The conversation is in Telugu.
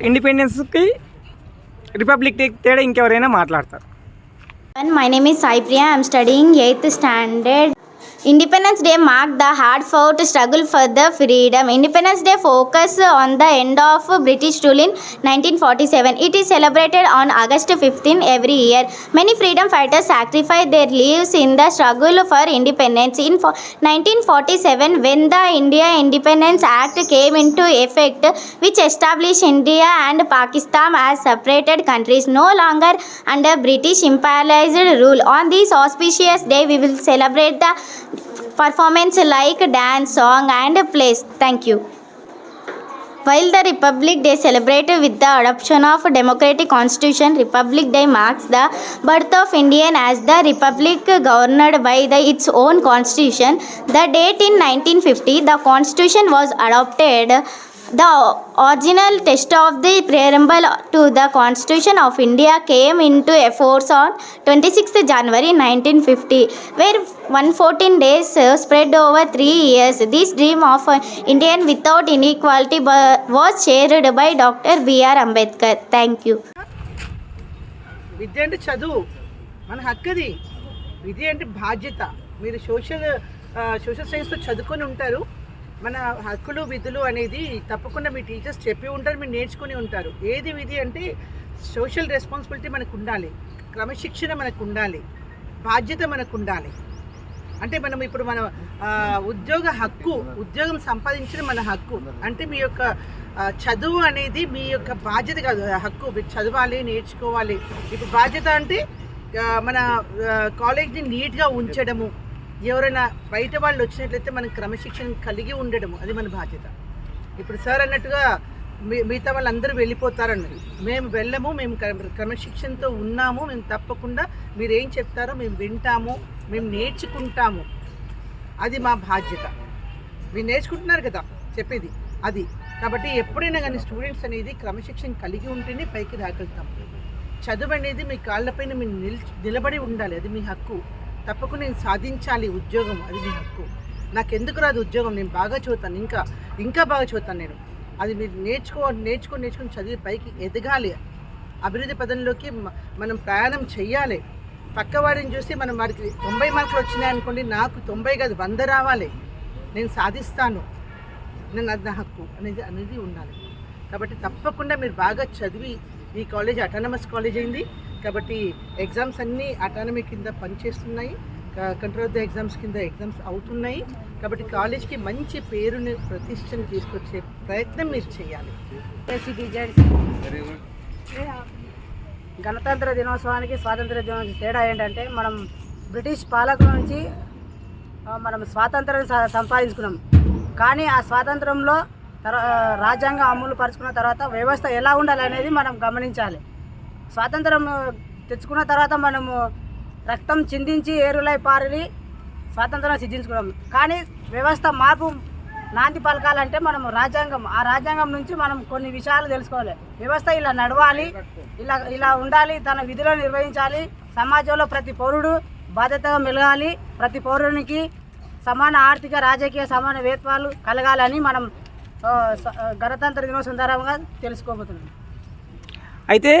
ఇండిపెండెన్స్కి రిపబ్లిక్ తేడా ఇంకెవరైనా మాట్లాడతారు my name is Sai Priya I'm studying eighth standard Independence Day marked the hard fought struggle for the freedom. Independence Day focus on the end of British rule in 1947. It is celebrated on August 15 every year. Many freedom fighters sacrificed their lives in the struggle for independence. In 1947, when the India Independence Act came into effect, which established India and Pakistan as separated countries, no longer under British imperialized rule. On this auspicious day, we will celebrate the performance like dance, song, and plays. Thank you. While the Republic Day celebrated with the adoption of democratic constitution, Republic Day marks the birth of Indian as the republic governed by the, its own constitution. The date in 1950, the constitution was adopted. The original text of the preamble to the Constitution of India came into force on 26th January 1950, where 114 days uh, spread over three years. This dream of uh, Indian without inequality bu- was shared by Dr. B.R. Ambedkar. Thank you. విద్య అంటే చదువు మన హక్కుది విద్య అంటే బాధ్యత మీరు సోషల్ ఆ, సోషల్ సైన్స్లో చదువుకొని ఉంటారు మన హక్కులు విధులు అనేది తప్పకుండా మీ టీచర్స్ చెప్పి ఉంటారు మీరు నేర్చుకుని ఉంటారు. ఏది విధి అంటే సోషల్ రెస్పాన్సిబిలిటీ మనకు ఉండాలి. క్రమశిక్షణ మనకు ఉండాలి. బాధ్యత మనకు ఉండాలి. అంటే మనం ఇప్పుడు మన ఉద్యోగ హక్కు ఉద్యోగం సంపాదించడం మన హక్కు. అంటే మీ యొక్క చదువు అనేది మీ యొక్క బాధ్యత కాదు హక్కు. చదవాలి నేర్చుకోవాలి. ఇప్పుడు బాధ్యత అంటే మన కాలేజ్ని నీట్గా ఉంచడము. ఎవరైనా బయట వాళ్ళు వచ్చినట్లయితే మనం క్రమశిక్షణ కలిగి ఉండడము అది మన బాధ్యత. ఇప్పుడు సార్ అన్నట్టుగా మీ- మిగతా వాళ్ళందరూ వెళ్ళిపోతారన్నది మేము వెళ్ళము మేము క్రమశిక్షణతో ఉన్నాము మేము తప్పకుండా మీరు ఏం చెప్తారో మేము వింటాము మేము నేర్చుకుంటాము. అది మా బాధ్యత. మీరు నేర్చుకుంటున్నారు కదా చెప్పేది అది. కాబట్టి ఎప్పుడైనా కానీ స్టూడెంట్స్ అనేది క్రమశిక్షణ కలిగి ఉంటేనే పైకి రాగలుగుతాం. చదువు అనేది మీ కాళ్ళపైన మీరు నిల్ నిలబడి ఉండాలి అది మీ హక్కు. తప్పకుండా నేను సాధించాలి ఉద్యోగం అది మీ హక్కు. నాకు ఎందుకు రాదు ఉద్యోగం? నేను బాగా చదువుతాను ఇంకా ఇంకా బాగా చదువుతాను నేను. అది మీరు నేర్చుకో నేర్చుకొని నేర్చుకొని చదివి పైకి ఎదగాలి. అభివృద్ధి పదంలోకి మనం ప్రయాణం చెయ్యాలి. పక్కవాడిని చూసి మనం వాడికి తొంభై మార్కులు వచ్చినాయి అనుకోండి నాకు తొంభై కాదు వంద రావాలి. నేను సాధిస్తాను. నేను అది నా హక్కు అనేది అనేది ఉండాలి. కాబట్టి తప్పకుండా మీరు బాగా చదివి ఈ కాలేజ్ అటానమస్ కాలేజ్ అయింది. కాబట్టి ఎగ్జామ్స్ అన్నీ అటానమీ కింద పనిచేస్తున్నాయి. కంట్రోల్ ద ఎగ్జామ్స్ కింద ఎగ్జామ్స్ అవుతున్నాయి. కాబట్టి కాలేజ్కి మంచి పేరుని ప్రతిష్టని తీసుకొచ్చే ప్రయత్నం మీరు చేయాలి. గణతంత్ర దినోత్సవానికి స్వాతంత్ర దినోత్సవం తేడా ఏంటంటే మనం బ్రిటిష్ పాలకుల నుంచి మనం స్వాతంత్రం స- సంపాదించుకున్నాం. కానీ ఆ స్వాతంత్రంలో తర ఆ, రాజ్యాంగం అమలు పరుచుకున్న తర్వాత వ్యవస్థ ఎలా ఉండాలి అనేది మనం గమనించాలి. స్వాతంత్రం తెచ్చుకున్న తర్వాత మనము రక్తం చిందించి ఏరులై పారి స్వాతంత్రం సిద్ధించుకున్నాం. కానీ వ్యవస్థ మార్పు నాంది పలకాలంటే మనం రాజ్యాంగం ఆ రాజ్యాంగం నుంచి మనం కొన్ని విషయాలు తెలుసుకోవాలి. వ్యవస్థ ఇలా నడవాలి ఇలా ఇలా ఉండాలి తన విధులను నిర్వహించాలి సమాజంలో ప్రతి పౌరుడు బాధ్యతగా మెలగాలి ప్రతి పౌరునికి సమాన ఆర్థిక రాజకీయ సమాన వేత్వాలు కలగాలని మనం గణతంత్ర దినోత్సవం సందర్భంగా తెలుసుకోబోతున్నాం. అయితే